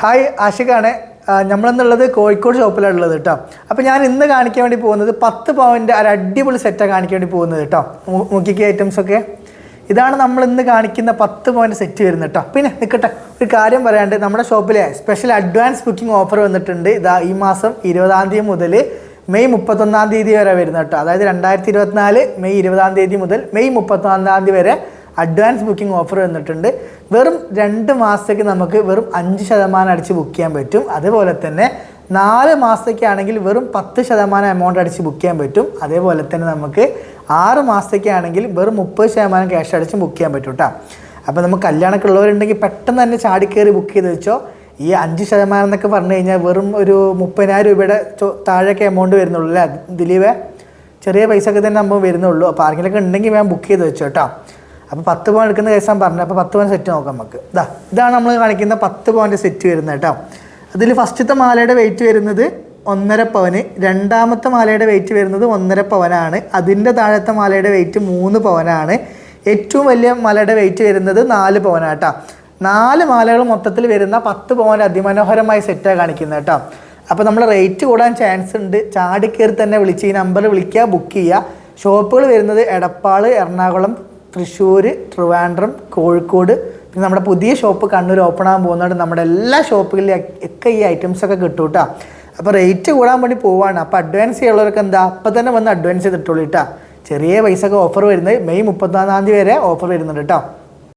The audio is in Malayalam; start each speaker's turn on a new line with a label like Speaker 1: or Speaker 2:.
Speaker 1: ഹായ് ആഷിഖാണ്. നമ്മളെന്നുള്ളത് കോഴിക്കോട് ഷോപ്പിലാണുള്ളത് കേട്ടോ. അപ്പോൾ ഞാൻ ഇന്ന് കാണിക്കാൻ വേണ്ടി പോകുന്നത് പത്ത് പവന്റെ ഒരു അടിപൊളി സെറ്റാണ് കാണിക്കാൻ വേണ്ടി പോകുന്നത് കേട്ടോ. മുക്കിക്ക് ഐറ്റംസ് ഒക്കെ. ഇതാണ് നമ്മൾ ഇന്ന് കാണിക്കുന്ന പത്ത് പവന്റെ സെറ്റ് വരുന്നത് കേട്ടോ. പിന്നെ നിൽക്കട്ടെ ഒരു കാര്യം പറയാണ്ട് നമ്മുടെ ഷോപ്പിലെ സ്പെഷ്യൽ അഡ്വാൻസ് ബുക്കിംഗ് ഓഫർ വന്നിട്ടുണ്ട്. ഇതാ ഈ മാസം ഇരുപതാം തീയതി മുതൽ മെയ് മുപ്പത്തൊന്നാം തീയതി വരെ വരുന്നത് കേട്ടോ. അതായത് രണ്ടായിരത്തി ഇരുപത്തിനാല് മെയ് ഇരുപതാം തീയതി മുതൽ മെയ് മുപ്പത്തൊന്നാം തീയതി വരെ അഡ്വാൻസ് ബുക്കിംഗ് ഓഫർ വന്നിട്ടുണ്ട്. വെറും രണ്ട് മാസത്തേക്ക് നമുക്ക് വെറും അഞ്ച് ശതമാനം അടിച്ച് ബുക്ക് ചെയ്യാൻ പറ്റും. അതുപോലെ തന്നെ നാല് മാസത്തേക്കാണെങ്കിൽ വെറും പത്ത് ശതമാനം എമൗണ്ട് അടിച്ച് ബുക്ക് ചെയ്യാൻ പറ്റും. അതേപോലെ തന്നെ നമുക്ക് ആറ് മാസത്തേക്കാണെങ്കിൽ വെറും മുപ്പത് ശതമാനം ക്യാഷ് അടിച്ച് ബുക്ക് ചെയ്യാൻ പറ്റും കേട്ടോ അപ്പോൾ നമുക്ക് കല്യാണമൊക്കെ ഉള്ളവരുണ്ടെങ്കിൽ പെട്ടെന്ന് തന്നെ ചാടിക്കയറി ബുക്ക് ചെയ്ത് വെച്ചോ. ഈ അഞ്ച് ശതമാനം എന്നൊക്കെ പറഞ്ഞു കഴിഞ്ഞാൽ വെറും ഒരു മുപ്പതിനായിരം രൂപയുടെ താഴെയൊക്കെ എമൗണ്ട് വരുന്നുള്ളൂ അല്ലേ? ദിലീപേ ചെറിയ പൈസ ഒക്കെ തന്നെ നമ്മൾ വരുന്നുള്ളൂ. അപ്പോൾ ആരെങ്കിലുമൊക്കെ ഉണ്ടെങ്കിൽ വേണം ബുക്ക് ചെയ്ത് വെച്ചോ കേട്ടോ അപ്പോൾ പത്ത് പവൻ എടുക്കുന്ന കേസാണ് പറഞ്ഞത്. അപ്പോൾ പത്ത് പവൻ സെറ്റ് നോക്കാം നമുക്ക്. ഇതാ ഇതാണ് നമ്മൾ കാണിക്കുന്ന പത്ത് പവന്റെ സെറ്റ് വരുന്നത് കേട്ടോ. അതിൽ ഫസ്റ്റത്തെ മാലയുടെ വെയിറ്റ് വരുന്നത് ഒന്നര പവന്. രണ്ടാമത്തെ മാലയുടെ വെയിറ്റ് വരുന്നത് ഒന്നര പവനാണ്. അതിന്റെ താഴത്തെ മാലയുടെ വെയിറ്റ് മൂന്ന് പവനാണ്. ഏറ്റവും വലിയ മലയുടെ വെയിറ്റ് വരുന്നത് നാല് പവനാണ് കേട്ടോ. നാല് മാലകൾ മൊത്തത്തിൽ വരുന്ന പത്ത് പവൻ അതിമനോഹരമായ സെറ്റാണ് കാണിക്കുന്നത് കേട്ടോ. അപ്പോൾ നമ്മൾ റേറ്റ് കൂടാൻ ചാൻസ് ഉണ്ട്. ചാടിക്കയറി തന്നെ വിളിച്ച് ഈ നമ്പർ വിളിക്കുക ബുക്ക് ചെയ്യുക. ഷോപ്പുകൾ വരുന്നത് എടപ്പാൾ എറണാകുളം തൃശ്ശൂർ ട്രിവാൻഡ്രം കോഴിക്കോട് പിന്നെ നമ്മുടെ പുതിയ ഷോപ്പ് കണ്ണൂർ ഓപ്പൺ ആകാൻ പോകുന്നതുകൊണ്ട് നമ്മുടെ എല്ലാ ഷോപ്പുകളിലും ഒക്കെ ഈ ഐറ്റംസ് ഒക്കെ കിട്ടും കേട്ടോ. അപ്പോൾ റേറ്റ് കൂടാൻ വേണ്ടി പോവാണ്. അപ്പോൾ അഡ്വാൻസ് ചെയ്യുള്ളവർക്ക് എന്താ അപ്പം തന്നെ വന്ന് അഡ്വാൻസ് ചെയ്തിട്ടുള്ളൂ കേട്ടോ. ചെറിയ പൈസ ഒക്കെ ഓഫർ വരുന്നത് മെയ് മുപ്പത്തൊന്നാം തീയതി വരെ ഓഫർ വരുന്നുണ്ട് കേട്ടോ.